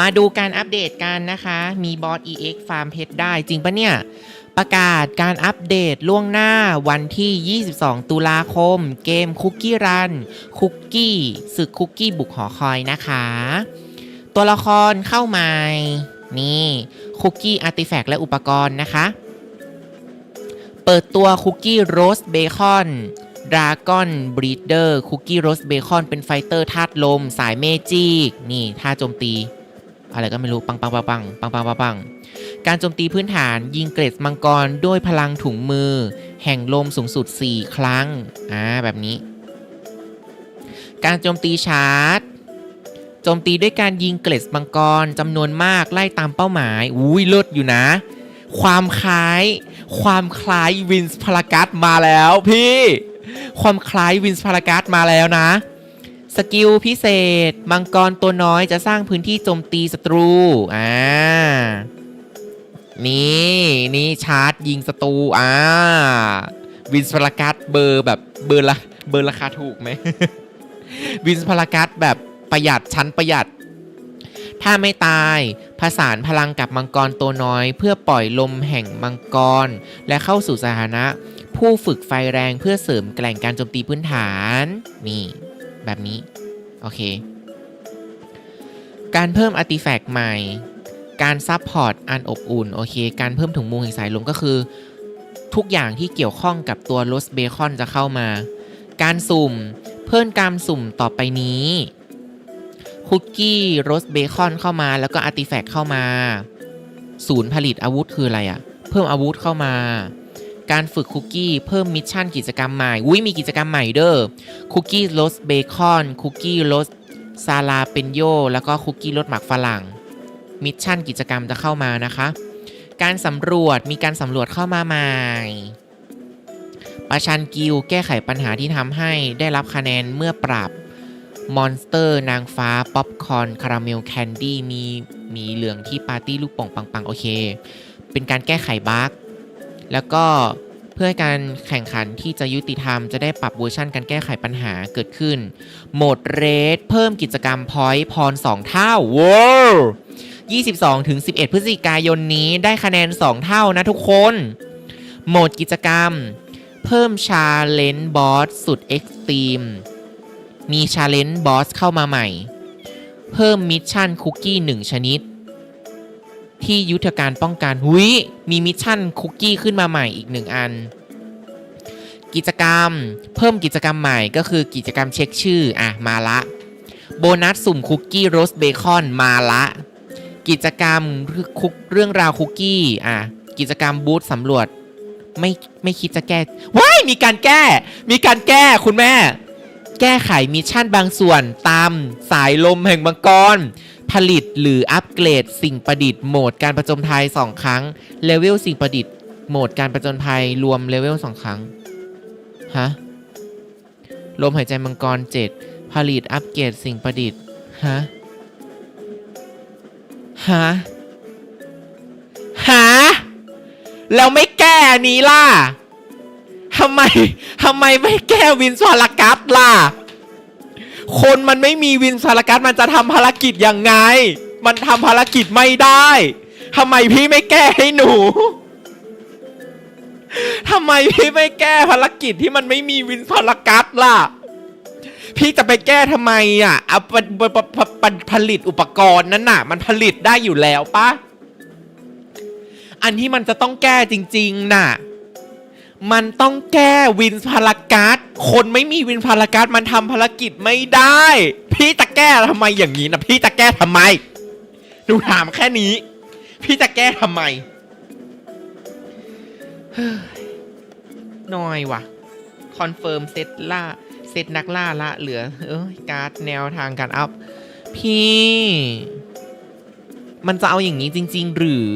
มาดูการอัปเดตกันนะคะ มีบอส EX ฟาร์มเพชรได้จริงปะเนี่ย ประกาศการอัปเดตล่วงหน้าวันที่ 22 ตุลาคม เกมคุกกี้รัน คุกกี้ศึกคุกกี้บุกหอคอยนะคะ ตัวละครเข้าใหม่ นี่คุกกี้อาร์ติแฟกต์และอุปกรณ์นะคะ เปิดตัวคุกกี้โรสเบคอนดราก้อนบรีดเดอร์คุกกี้โรสเบคอนเป็นไฟเตอร์ธาตุลม สายเมจิก นี่ท่าโจมตี อะไรก็ไม่รู้ปังปังปังปังปังปังปังปังการโจมตีพื้นฐานยิงเกรดมังกรด้วยพลังถุงมือ แห่งลมสูงสุด 4 ครั้งอ่าแบบนี้ การโจมตีชาร์จโจมตีด้วยการยิงเกล็ดมังกรจำนวนมากไล่ตามเป้าหมายอุ้ยเลิศอยู่นะ ความคล้าย ความคล้ายวินส์พารากัสมาแล้วพี่ ความคล้ายวินส์พารากัสมาแล้วนะ สกิลพิเศษ มังกรตัวน้อยจะสร้างพื้นที่โจมตีศัตรู อ่า นี่ นี่ชาร์จยิงศัตรู อ่า วินส์พารากัสเบอร์แบบเบอร์ละเบอร์ราคาถูกไหม วินส์พารากัสแบบประหยัดชั้นประหยัด ถ้าไม่ตายผสานพลังกับมังกรตัวน้อย เพื่อปล่อยลมแห่งมังกร และเข้าสู่สถานะ ผู้ฝึกไฟแรงเพื่อเสริมแกล่งการโจมตีพื้นฐาน นี่ แบบนี้ โอเค การเพิ่มอาร์ติแฟกต์ใหม่ การซับพอร์ตอันอบอุ่น โอเค การเพิ่มถุงมือแห่งสายลมก็คือ ทุกอย่างที่เกี่ยวข้องกับตัวโรสเบคอนจะเข้ามา การสุ่ม เพิ่มการสุ่มต่อไปนี้คุกกี้โรสเบคอนเข้ามาแล้วก็อาร์ติแฟกต์เข้ามา ศูนย์ผลิตอาวุธคืออะไรอะเพิ่มอาวุธเข้ามา การฝึกคุกกี้เพิ่มมิชชั่นกิจกรรมใหม่อุ้ยมีกิจกรรมใหม่เด้อคุกกี้รสเบคอนคุกกี้รสซาลาเปนโยแล้วก็คุกกี้รสหมักฝรั่งมิชชั่นกิจกรรมจะเข้ามานะคะ การสำรวจมีการสำรวจเข้ามาใหม่ประชันกิลแก้ไขปัญหาที่ทำให้ได้รับคะแนนเมื่อปรับมอนสเตอร์ นางฟ้า ป๊อปคอนคาราเมลแคนดี้มีมีเหลืองที่ปาร์ตี้ลูกป่งปังๆ โอเค เป็นการแก้ไขบั๊ก แล้วก็เพื่อให้การแข่งขันที่จะยุติธรรมจะได้ปรับเวอร์ชันการแก้ไขปัญหาเกิดขึ้น โหมดเรทเพิ่มกิจกรรมพอยต์พร2เท่าว้าว22ถึง11 พฤศจิกายนนี้ได้คะแนน 2 เท่านะทุกคน โหมดกิจกรรม เพิ่มชาเลนจ์บอสสุดเอ็กซ์ตรีมมีชาเลนจ์บอสเข้ามาใหม่ เพิ่มมิชชั่นคุกกี้หนึ่งชนิด ที่ยุทธการป้องกันหุยมีมิชชั่นคุกกี้ขึ้นมาใหม่อีกหนึ่งอัน กิจกรรมเพิ่มกิจกรรมใหม่ก็คือกิจกรรมเช็คชื่ออะมาละ โบนัสสุ่มคุกกี้โรสเบคอนมาละ กิจกรรมคุกเรื่องราวคุกกี้อะกิจกรรมบูธสำรวจไม่ไม่คิดจะแก้ว้ายมีการแก้ มีการแก้คุณแม่ แก้ไขมิชชั่นบางส่วนตามสายลมแห่งมังกร ผลิตหรืออัปเกรดสิ่งประดิษฐ์โหมดการประจนภัย 2 ครั้งเลเวลสิ่งประดิษฐ์โหมดการประจนภัยรวมเลเวล2 ครั้ง ฮะ ลมหายใจมังกร 7 ผลิตอัปเกรดสิ่งประดิษฐ์ ฮะ ฮะ ฮะ แล้วไม่แก้นี้ล่ะทำไมทำไมไม่แก้วินสารกัสล่ะ คนมันไม่มีวินสารกัสมันจะทำภารกิจยังไง มันทำภารกิจไม่ได้ทำไมพี่ไม่แก้ให้หนูทำไมพี่ไม่แก้ภารกิจที่มันไม่มีวินสารกัสล่ะ พี่จะไปแก้ทำไมอะเอาปปปปปผลิตอุปกรณ์นั้นน่ะ มันผลิตได้อยู่แล้วปะอันที่มันจะต้องแก้จริง ๆ น่ะ มันต้องแก้วินพารากัสคนไม่มีวินพารากัสมันทำภารกิจไม่ได้ พี่จะแก้ทำไมอย่างนี้นะพี่จะแก้ทำไมดูถามแค่นี้ พี่จะแก้ทำไมน้อยว่ะ คอนเฟิร์มเซตล่า เซตนักล่าละเหลือ เอ้ยการ์ดแนวทางการอัพ พี่ มันจะเอาอย่างนี้จริง ๆ หรือ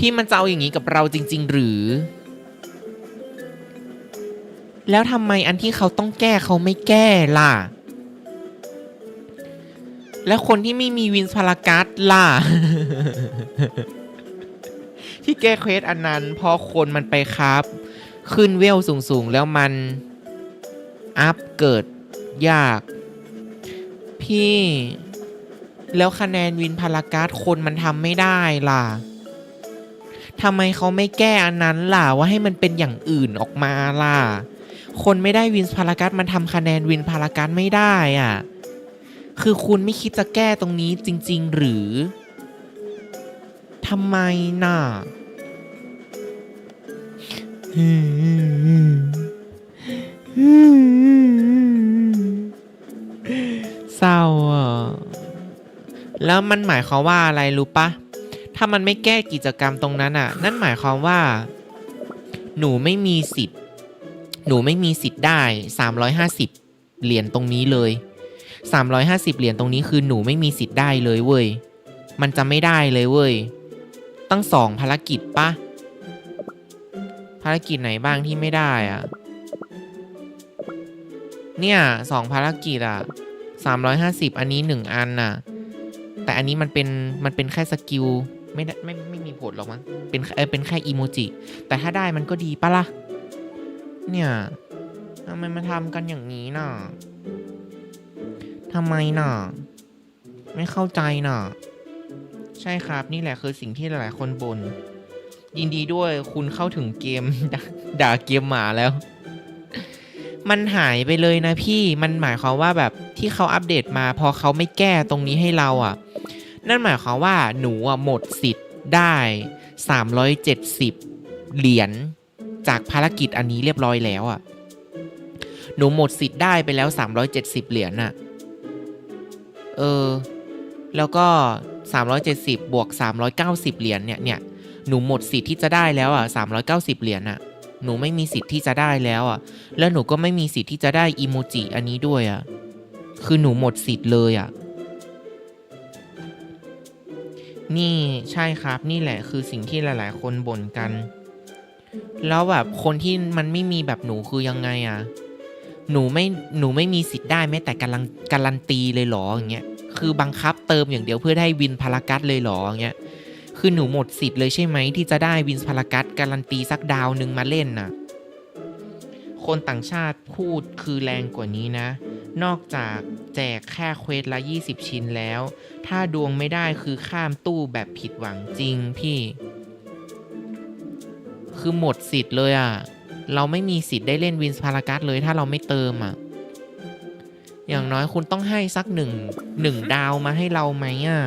พี่มันจะเอาอย่างนี้กับเราจริง ๆ หรือ แล้วทำไมอันที่เขาต้องแก้เขาไม่แก้ล่ะ แล้วคนที่ไม่มีวินพารากัสล่ะ ที่แก้เควสอันนั้นเพอคนมันไปครับ ขึ้นเวลสูงๆ แล้วมัน อัพเกิดยาก พี่ แล้วคะแนนวินพารากัสคนมันทำไม่ได้ล่ะ ทำไมเขาไม่แก้อันนั้นล่ะว่าให้มันเป็นอย่างอื่นออกมาล่ะ คนไม่ได้วินพารากัสมันทำคะแนนวินพารากัสไม่ได้อะ คือคุณไม่คิดจะแก้ตรงนี้จริง ๆ หรือทำไมน่ะเศร้าอะแล้วมันหมายความว่าอะไรรู้ปะ ถ้ามันไม่แก้กิจกรรมตรงนั้นอะ นั่นหมายความว่า หนูไม่มีสิทธิ์ หนูไม่มีสิทธิ์ได้ 350 เหรียญตรงนี้เลย 350 เหรียญตรงนี้คือหนูไม่มีสิทธิ์ได้เลยเว้ย มันจะไม่ได้เลยเว้ย ตั้งสองภารกิจปะภารกิจไหนบ้างที่ไม่ได้อะ เนี่ยสองภารกิจอะสามร้อยห้าสิบอันนี้หนึ่งอันน่ะ แต่อันนี้มันเป็นมันเป็นแค่สกิล ไม่ได้ไม่ไม่มีผลหรอกมั้งเป็นเออเป็นแค่อีโมจิ แต่ถ้าได้มันก็ดีปะล่ะ เนี่ยทำไมมาทำกันอย่างนี้น่ะทำไมน่ะ ไม่เข้าใจน่ะ ใช่ครับนี่แหละคือสิ่งที่หลายๆ คนบน่นยินดีด้วยคุณเข้าถึงเกมด่าด่าเกมหมาแล้ว มันหายไปเลยนะพี่มันหมายความว่าแบบที่เขาอัปเดตมา พอเขาไม่แก้ตรงนี้ให้เราอะ นั่นหมายความว่าหนูหมดสิทธิ์ได้ 370 เหรียญจากภารกิจอันนี้เรียบร้อยแล้วอะ หนูหมดสิทธิ์ได้ไปแล้ว 370 เหรียญน่ะ เออ แล้วก็ 370 บวก 390 เหรียญเนี่ยเนี่ย หนูหมดสิทธิ์ที่จะได้แล้วอะ 390 เหรียญอะ หนูไม่มีสิทธิ์ที่จะได้แล้วอะ แล้วหนูก็ไม่มีสิทธิ์ที่จะได้อีโมจิอันนี้ด้วยอะ คือหนูหมดสิทธิ์เลยอะ นี่ใช่ครับนี่แหละคือสิ่งที่หลายๆ คนบ่นกัน แล้วแบบคนที่มันไม่มีแบบหนูคือยังไงอะหนูไม่หนูไม่มีสิทธิ์ได้แม้แต่การันการันตีเลยหรออย่างเงี้ยคือบังคับเติมอย่างเดียวเพื่อได้วินพารากัสเลยหรออย่างเงี้ยคือหนูหมดสิทธิ์เลยใช่ไหมที่จะได้วินพารากัสการันตีสักดาวหนึ่งมาเล่นน่ะคนต่างชาติพูดคือแรงกว่านี้นะ นอกจากแจกแค่เควสละ 20 ชิ้นแล้ว ถ้าดวงไม่ได้คือข้ามตู้แบบผิดหวังจริงพี่ คือหมดสิทธิ์เลยอะ่ะ เราไม่มีสิทธิ์ได้เล่นวินพารากัสเลยถ้าเราไม่เติมอะ่ะ อย่างน้อยคุณต้องให้สักหนึ่งหนึ่งดาวมาให้เราไหมอะ่ะ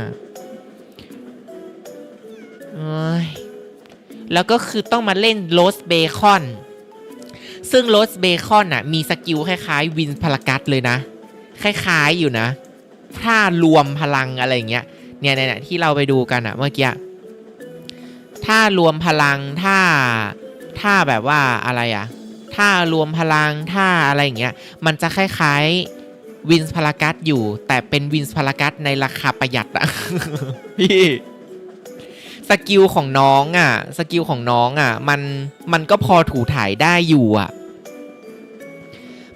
แล้วก็คือต้องมาเล่นโรสเบคอน ซึ่งโรสเบคอนอะมีสกิลคล้ายๆวินพารากัสเลยนะ คล้ายๆอยู่นะถ้ารวมพลังอะไรเงี้ยเนี่ยเนี่ยที่เราไปดูกันอะเมื่อกี้ถ้ารวมพลังถ้าถ้าแบบว่าอะไรอะถ้ารวมพลังถ้าอะไรอย่างเงี้ยมันจะคล้ายๆวินพารากัสอยู่ แต่เป็นวินพารากัสในราคาประหยัดอะพี่ กิลของน้องอะ่ะ สกิลของน้องอะ่ะ มัน มันก็พอถูถ่ายได้อยู่อะ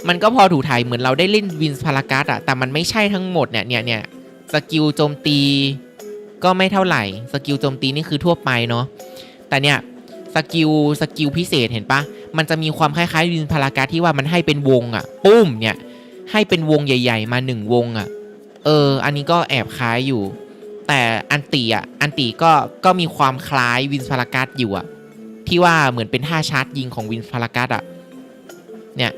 มันก็พอถูถ่ายเหมือนเราได้เล่นวินสพารากัสอะ แต่มันไม่ใช่ทั้งหมดเนี่ย เนี่ยเนี่ยสกิลโจมตีก็ไม่เท่าไหร่ สกิลโจมตีนี่คือทั่วไปเนาะ แต่เนี่ยสกิล สกิลพิเศษเห็นปะ มันจะมีความคล้ายๆวินพารากัสที่ว่ามันให้เป็นวงอะ ปุ้มเนี่ย ให้เป็นวงใหญ่ ๆ มาหนึ่งวงอะ เออ อันนี้ก็แอบคล้ายอยู่ แต่อันตีอะอันตีก็ก็มีความคล้ายวินสพารากัสอยู่อะที่ว่าเหมือนเป็นท่าชาร์จยิงของวินสพารากัสอะเนี่ย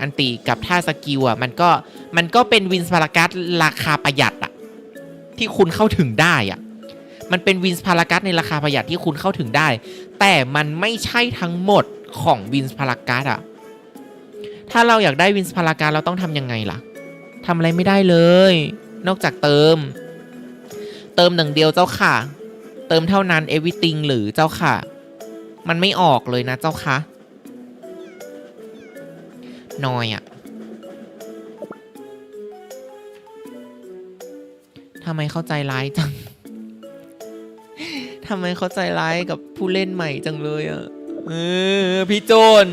อันตีกับท่าสกิลอะมันก็มันก็เป็นวินสพารากัสราคาประหยัดอะที่คุณเข้าถึงได้อะมันเป็นวินสพารากัสในราคาประหยัดที่คุณเข้าถึงได้ แต่มันไม่ใช่ทั้งหมดของวินสพารากัสอะถ้าเราอยากได้วินสพารากัสเราต้องทำยังไงล่ะทำอะไรไม่ได้เลย นอกจากเติม เติมหนึ่งเดียวเจ้าค่ะ เติมเท่านั้น everything หรือเจ้าค่ะ มันไม่ออกเลยนะเจ้าค่ะนอยอะทำไมเข้าใจร้ายจัง ทำไมเข้าใจร้ายกับผู้เล่นใหม่จังเลยอะเออพี่โจน